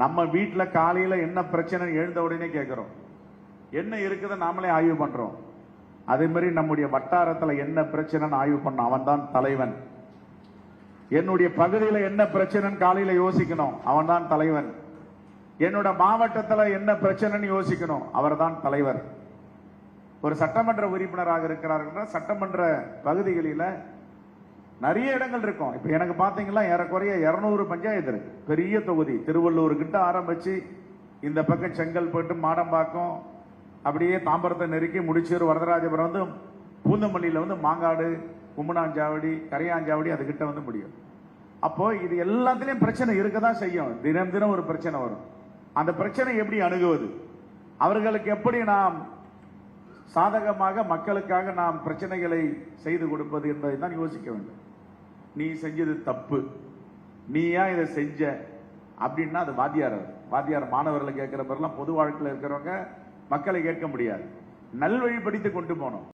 நம்ம வீட்டில் காலையில் என்ன பிரச்சனை எழுந்த உடனே கேட்குறோம் என்ன இருக்குதை நாமளே ஆய்வு பண்ணுறோம் அதே மாதிரி நம்முடைய வட்டாரத்தில் என்ன பிரச்சனைன்னு ஆய்வு பண்ண அவன் தான் தலைவன். என்னுடைய பகுதியில் என்ன பிரச்சனைன்னு காலையில் யோசிக்கணும். அவன் தான் தலைவன். என்னோட மாவட்டத்தில் என்ன பிரச்சனைன்னு யோசிக்கணும். அவர்தான் தலைவர். ஒரு சட்டமன்ற உறுப்பினராக இருக்கிறார்கள்னா சட்டமன்ற பகுதிகளில் நிறைய இடங்கள் இருக்கும். இப்ப எனக்கு பாத்தீங்கன்னா ஏறக்குறைய இருநூறு பஞ்சாயத்து இருக்கு. பெரிய தொகுதி. திருவள்ளூர் கிட்ட ஆரம்பிச்சு இந்த பக்கம் செங்கல்பட்டு மாடம்பாக்கம் அப்படியே தாம்பரத்தை நெருக்கி முடிச்சூர் வரதராஜபுரம் வந்து பூந்தமல்லியில வந்து மாங்காடு கும்மனாஞ்சாவடி கரையாஞ்சாவடி அது கிட்ட வந்து முடியும். அப்போ இது எல்லாத்துலேயும் பிரச்சனை இருக்கதான் செய்யும். தினம் தினம் ஒரு பிரச்சனை வரும். அந்த பிரச்சனை எப்படி அணுகுவது? அவர்களுக்கு எப்படி நாம் சாதகமாக மக்களுக்காக நாம் பிரச்சனைகளை செய்து கொடுப்பது என்பதை தான் யோசிக்க வேண்டும். நீ செஞ்சது தப்பு. நீ ஏன் இதை செஞ்ச? அப்படின்னா அது வாத்தியார் வாத்தியார் மாணவர்களை கேட்கிற மாதிரிலாம் பொது வாழ்க்கையில் இருக்கிறவங்க மக்களை கேட்க முடியாது. நல்வழிப்படுத்தி கொண்டு போனோம்